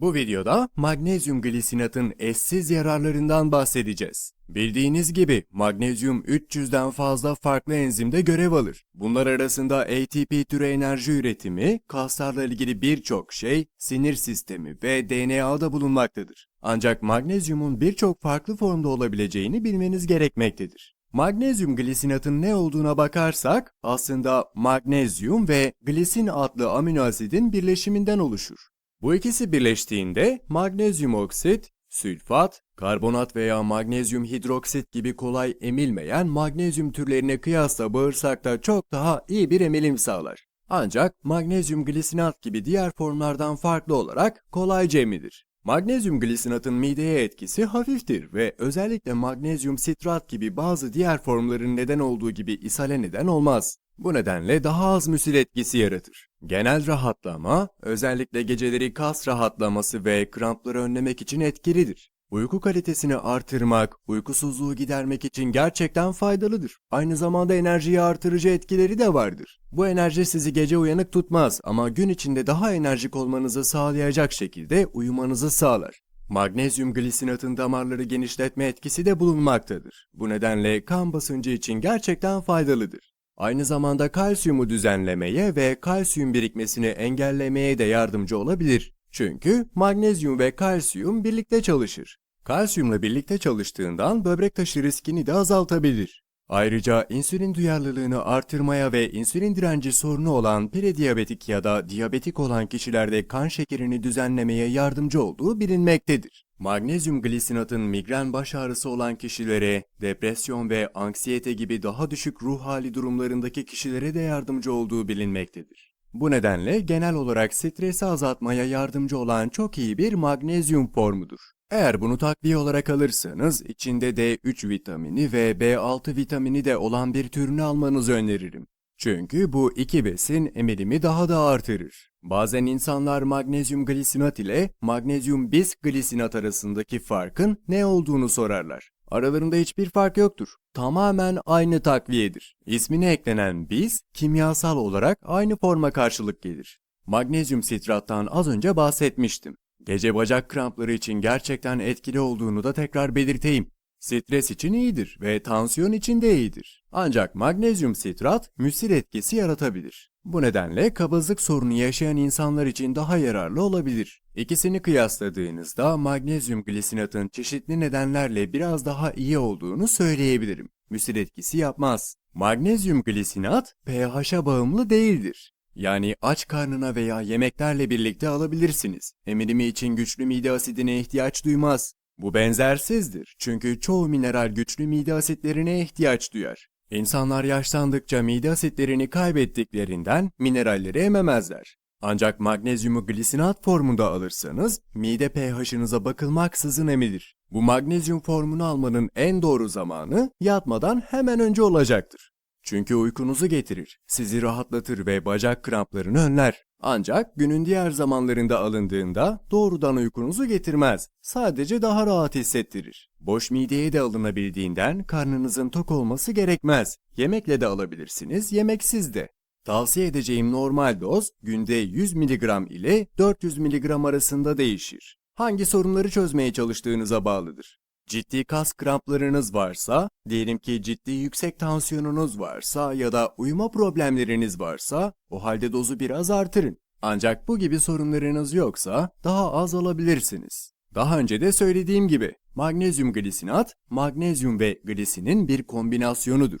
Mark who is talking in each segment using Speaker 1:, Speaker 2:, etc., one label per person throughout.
Speaker 1: Bu videoda magnezyum glisinatın eşsiz yararlarından bahsedeceğiz. Bildiğiniz gibi magnezyum 300'den fazla farklı enzimde görev alır. Bunlar arasında ATP türü enerji üretimi, kaslarla ilgili birçok şey, sinir sistemi ve DNA'da bulunmaktadır. Ancak magnezyumun birçok farklı formda olabileceğini bilmeniz gerekmektedir. Magnezyum glisinatın ne olduğuna bakarsak aslında magnezyum ve glisin adlı amino asidin birleşiminden oluşur. Bu ikisi birleştiğinde magnezyum oksit, sülfat, karbonat veya magnezyum hidroksit gibi kolay emilmeyen magnezyum türlerine kıyasla bağırsakta çok daha iyi bir emilim sağlar. Ancak magnezyum glisinat gibi diğer formlardan farklı olarak kolayca emilir. Magnezyum glisinatın mideye etkisi hafiftir ve özellikle magnezyum sitrat gibi bazı diğer formların neden olduğu gibi ishale neden olmaz. Bu nedenle daha az müsil etkisi yaratır. Genel rahatlama, özellikle geceleri kas rahatlaması ve krampları önlemek için etkilidir. Uyku kalitesini artırmak, uykusuzluğu gidermek için gerçekten faydalıdır. Aynı zamanda enerjiyi artırıcı etkileri de vardır. Bu enerji sizi gece uyanık tutmaz ama gün içinde daha enerjik olmanızı sağlayacak şekilde uyumanızı sağlar. Magnezyum glisinatın damarları genişletme etkisi de bulunmaktadır. Bu nedenle kan basıncı için gerçekten faydalıdır. Aynı zamanda kalsiyumu düzenlemeye ve kalsiyum birikmesini engellemeye de yardımcı olabilir. Çünkü magnezyum ve kalsiyum birlikte çalışır. Kalsiyumla birlikte çalıştığından böbrek taşı riskini de azaltabilir. Ayrıca insülin duyarlılığını artırmaya ve insülin direnci sorunu olan prediyabetik ya da diyabetik olan kişilerde kan şekerini düzenlemeye yardımcı olduğu bilinmektedir. Magnezyum glisinatın migren baş ağrısı olan kişilere, depresyon ve anksiyete gibi daha düşük ruh hali durumlarındaki kişilere de yardımcı olduğu bilinmektedir. Bu nedenle genel olarak stresi azaltmaya yardımcı olan çok iyi bir magnezyum formudur. Eğer bunu takviye olarak alırsanız içinde D3 vitamini ve B6 vitamini de olan bir türünü almanızı öneririm. Çünkü bu iki besin emilimi daha da artırır. Bazen insanlar magnezyum glisinat ile magnezyum bis glisinat arasındaki farkın ne olduğunu sorarlar. Aralarında hiçbir fark yoktur. Tamamen aynı takviyedir. İsmine eklenen bis kimyasal olarak aynı forma karşılık gelir. Magnezyum sitrattan az önce bahsetmiştim. Gece bacak krampları için gerçekten etkili olduğunu da tekrar belirteyim. Stres için iyidir ve tansiyon için de iyidir. Ancak magnezyum sitrat müsil etkisi yaratabilir. Bu nedenle kabızlık sorunu yaşayan insanlar için daha yararlı olabilir. İkisini kıyasladığınızda magnezyum glisinatın çeşitli nedenlerle biraz daha iyi olduğunu söyleyebilirim. Müsil etkisi yapmaz. Magnezyum glisinat pH'a bağımlı değildir. Yani aç karnına veya yemeklerle birlikte alabilirsiniz. Emilimi için güçlü mide asidine ihtiyaç duymaz. Bu benzersizdir çünkü çoğu mineral güçlü mide asitlerine ihtiyaç duyar. İnsanlar yaşlandıkça mide asitlerini kaybettiklerinden mineralleri ememezler. Ancak magnezyumu glisinat formunda alırsanız mide pH'ınıza bakılmaksızın emilir. Bu magnezyum formunu almanın en doğru zamanı yatmadan hemen önce olacaktır. Çünkü uykunuzu getirir, sizi rahatlatır ve bacak kramplarını önler. Ancak günün diğer zamanlarında alındığında doğrudan uykunuzu getirmez. Sadece daha rahat hissettirir. Boş mideye de alınabildiğinden karnınızın tok olması gerekmez. Yemekle de alabilirsiniz, yemeksiz de. Tavsiye edeceğim normal doz günde 100 mg ile 400 mg arasında değişir. Hangi sorunları çözmeye çalıştığınıza bağlıdır. Ciddi kas kramplarınız varsa, diyelim ki ciddi yüksek tansiyonunuz varsa ya da uyuma problemleriniz varsa o halde dozu biraz artırın. Ancak bu gibi sorunlarınız yoksa daha az alabilirsiniz. Daha önce de söylediğim gibi magnezyum glisinat, magnezyum ve glisinin bir kombinasyonudur.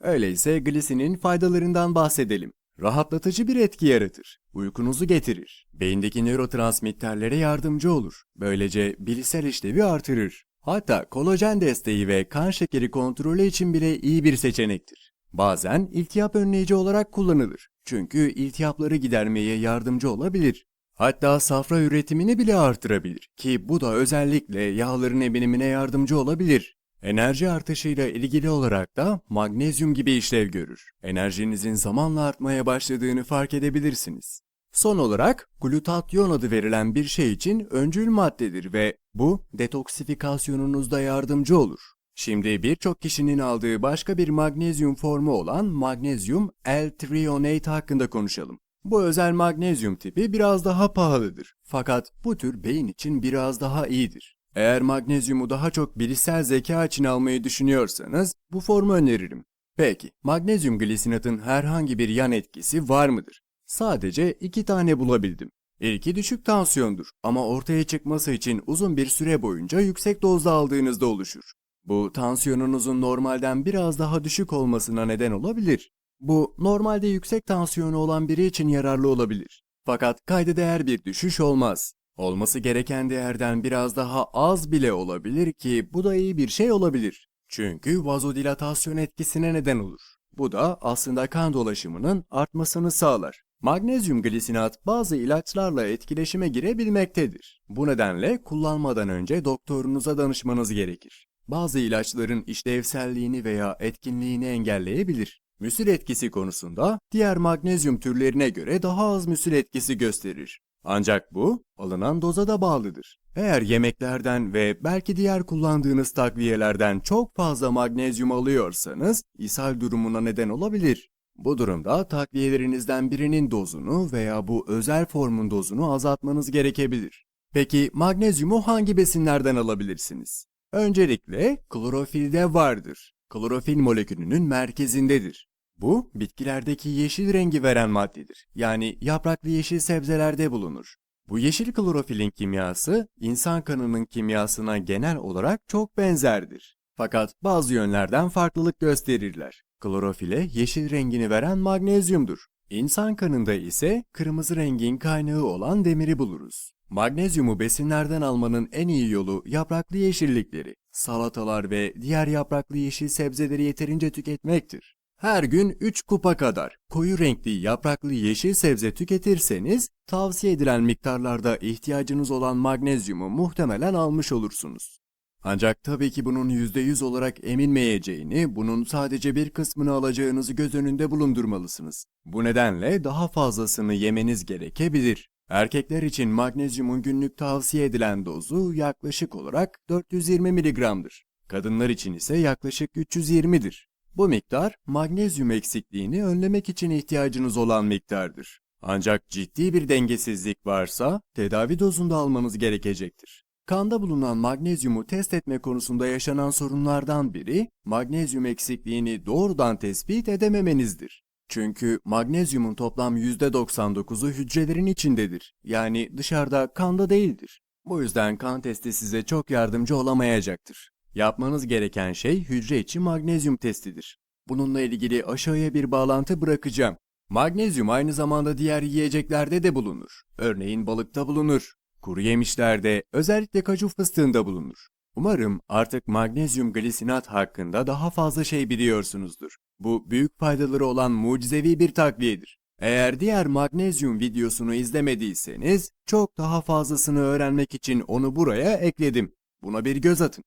Speaker 1: Öyleyse glisinin faydalarından bahsedelim. Rahatlatıcı bir etki yaratır. Uykunuzu getirir. Beyindeki nörotransmitterlere yardımcı olur. Böylece bilişsel işlevi artırır. Hatta kolajen desteği ve kan şekeri kontrolü için bile iyi bir seçenektir. Bazen iltihap önleyici olarak kullanılır. Çünkü iltihapları gidermeye yardımcı olabilir. Hatta safra üretimini bile artırabilir ki bu da özellikle yağların eminimine yardımcı olabilir. Enerji artışıyla ilgili olarak da magnezyum gibi işlev görür. Enerjinizin zamanla artmaya başladığını fark edebilirsiniz. Son olarak glutatyon adı verilen bir şey için öncül maddedir ve bu detoksifikasyonunuzda yardımcı olur. Şimdi birçok kişinin aldığı başka bir magnezyum formu olan magnezyum L-trionate hakkında konuşalım. Bu özel magnezyum tipi biraz daha pahalıdır. Fakat bu tür beyin için biraz daha iyidir. Eğer magnezyumu daha çok bilişsel zeka için almayı düşünüyorsanız bu formu öneririm. Peki, magnezyum glisinatın herhangi bir yan etkisi var mıdır? Sadece iki tane bulabildim. İlki düşük tansiyondur ama ortaya çıkması için uzun bir süre boyunca yüksek dozda aldığınızda oluşur. Bu tansiyonunuzun normalden biraz daha düşük olmasına neden olabilir. Bu normalde yüksek tansiyonu olan biri için yararlı olabilir. Fakat kayda değer bir düşüş olmaz. Olması gereken değerden biraz daha az bile olabilir ki bu da iyi bir şey olabilir. Çünkü vazodilatasyon etkisine neden olur. Bu da aslında kan dolaşımının artmasını sağlar. Magnezyum glisinat bazı ilaçlarla etkileşime girebilmektedir. Bu nedenle kullanmadan önce doktorunuza danışmanız gerekir. Bazı ilaçların işlevselliğini veya etkinliğini engelleyebilir. Müsül etkisi konusunda diğer magnezyum türlerine göre daha az müsül etkisi gösterir. Ancak bu alınan doza da bağlıdır. Eğer yemeklerden ve belki diğer kullandığınız takviyelerden çok fazla magnezyum alıyorsanız ishal durumuna neden olabilir. Bu durumda takviyelerinizden birinin dozunu veya bu özel formun dozunu azaltmanız gerekebilir. Peki magnezyumu hangi besinlerden alabilirsiniz? Öncelikle klorofilde vardır. Klorofil molekülünün merkezindedir. Bu bitkilerdeki yeşil rengi veren maddedir. Yani yapraklı yeşil sebzelerde bulunur. Bu yeşil klorofilin kimyası insan kanının kimyasına genel olarak çok benzerdir. Fakat bazı yönlerden farklılık gösterirler. Klorofile yeşil rengini veren magnezyumdur. İnsan kanında ise kırmızı rengin kaynağı olan demiri buluruz. Magnezyumu besinlerden almanın en iyi yolu yapraklı yeşillikleri, salatalar ve diğer yapraklı yeşil sebzeleri yeterince tüketmektir. Her gün 3 kupa kadar koyu renkli yapraklı yeşil sebze tüketirseniz tavsiye edilen miktarlarda ihtiyacınız olan magnezyumu muhtemelen almış olursunuz. Ancak tabii ki bunun %100 olarak eminmeyeceğini, bunun sadece bir kısmını alacağınızı göz önünde bulundurmalısınız. Bu nedenle daha fazlasını yemeniz gerekebilir. Erkekler için magnezyumun günlük tavsiye edilen dozu yaklaşık olarak 420 mg'dır. Kadınlar için ise yaklaşık 320'dir. Bu miktar magnezyum eksikliğini önlemek için ihtiyacınız olan miktardır. Ancak ciddi bir dengesizlik varsa tedavi dozunda almanız gerekecektir. Kanda bulunan magnezyumu test etme konusunda yaşanan sorunlardan biri magnezyum eksikliğini doğrudan tespit edememenizdir. Çünkü magnezyumun toplam %99'u hücrelerin içindedir. Yani dışarıda kanda değildir. Bu yüzden kan testi size çok yardımcı olamayacaktır. Yapmanız gereken şey hücre içi magnezyum testidir. Bununla ilgili aşağıya bir bağlantı bırakacağım. Magnezyum aynı zamanda diğer yiyeceklerde de bulunur. Örneğin balıkta bulunur. Kuru yemişlerde, özellikle kaju fıstığında bulunur. Umarım artık magnezyum glisinat hakkında daha fazla şey biliyorsunuzdur. Bu büyük faydaları olan mucizevi bir takviyedir. Eğer diğer magnezyum videosunu izlemediyseniz çok daha fazlasını öğrenmek için onu buraya ekledim. Buna bir göz atın.